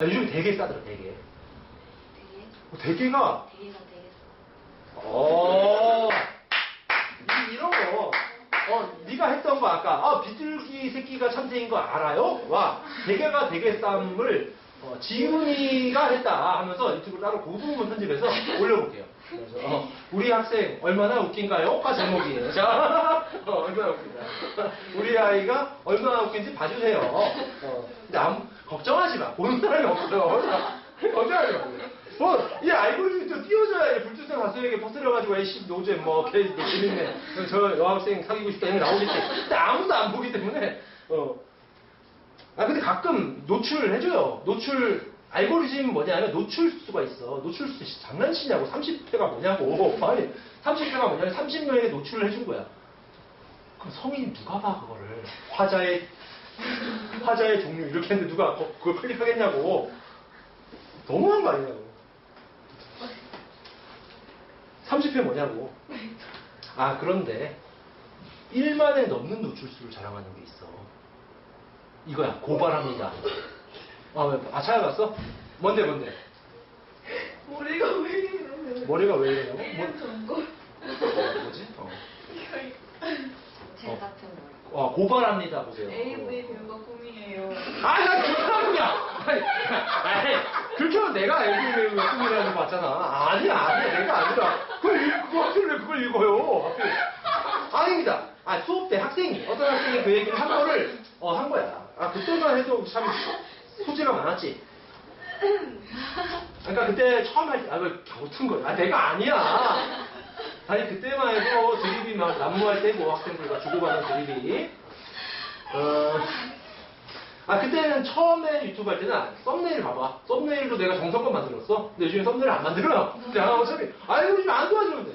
요즘 되게 싸더라, 되게. 되게 어, 되게가, 되게가 되게 어, 이- 이런 거, 어, 네가 했던 거 아까, 아, 비둘기 새끼가 참새인 거 알아요? 와, 되게가 되게 쌈을 어, 지훈이가 했다 하면서 유튜브 따로 그 부분 편집해서 올려볼게요. 그래서, 어, 우리 학생 얼마나 웃긴가요? 가 제목이에요. 자, 어, 얼마나 웃긴가. 우리 아이가 얼마나 웃긴지 봐주세요. 어, 근데 아무, 걱정하지 마. 보는 사람이 없어. 걱정하지 마. 뭐, 이 알고리즘이 또 띄워줘야 돼. 불주생 가수에게 퍼뜨려가지고, 에이씨, 노잼, 뭐, 걔, 뭐, 재밌네. 저 여학생 사귀고 싶다. 이런 거 나오겠지. 근데 아무도 안 보기 때문에, 어. 아, 근데 가끔 노출해줘요. 노출, 알고리즘 뭐냐면 노출수가 있어. 노출수 씨, 장난치냐고. 30회가 뭐냐고. 아니, 30회가 뭐냐면 30명에게 노출을 해준 거야. 그럼 성인 누가 봐, 그거를. 화자의, 화자의 종류 이렇게 했는데 누가 거- 그걸 클릭하겠냐고. 너무한 거 아니냐고. 30회 뭐냐고. 아, 그런데 1만에 넘는 노출수를 자랑하는 게 있어. 이거야, 고발합니다. 아, 왜, 아, 찾아봤어? 뭔데, 뭔데? 머리가 왜 이래? 머리가 왜 이러냐고? 이름 전거 뭐, 뭐지? 어. 제 어. 같은 거 와, 고발합니다, 보세요. AV 배우가 꿈이에요. 아, 나 그렇다고야! 아니, 그렇게 하면 내가 애기 배우가 꿈이라는 거 맞잖아. 아니야, 아니야, 내가 아니라. 그걸, 읽, 그거 하필 왜 그걸 읽어요? 하필. 아닙니다. 아, 수업 때 학생이, 어떤 학생이 그 얘기를 한 거를, 어. 아, 그때만 해도 참 소재가 많았지. 그러니까 그때 처음 할 때, 아, 왜 갸웃은 거야? 아, 내가 아니야. 아니, 그때만 해도 드립이 막 난무할 때고, 학생들과 주고받는 드립이. 어, 아, 그때는 처음에 유튜브 할 때는 썸네일 봐봐. 썸네일도 내가 정성껏 만들었어. 근데 요즘에 썸네일 안 만들어요. 근데 아, 어차피, 알고리즘 안 도와주는데.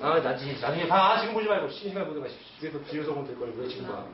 아, 나지. 나중에 봐. 지금 보지 말고, 시간 보지 마십시오. 집에서, 집에서 보면 될 걸. 왜 지금 봐.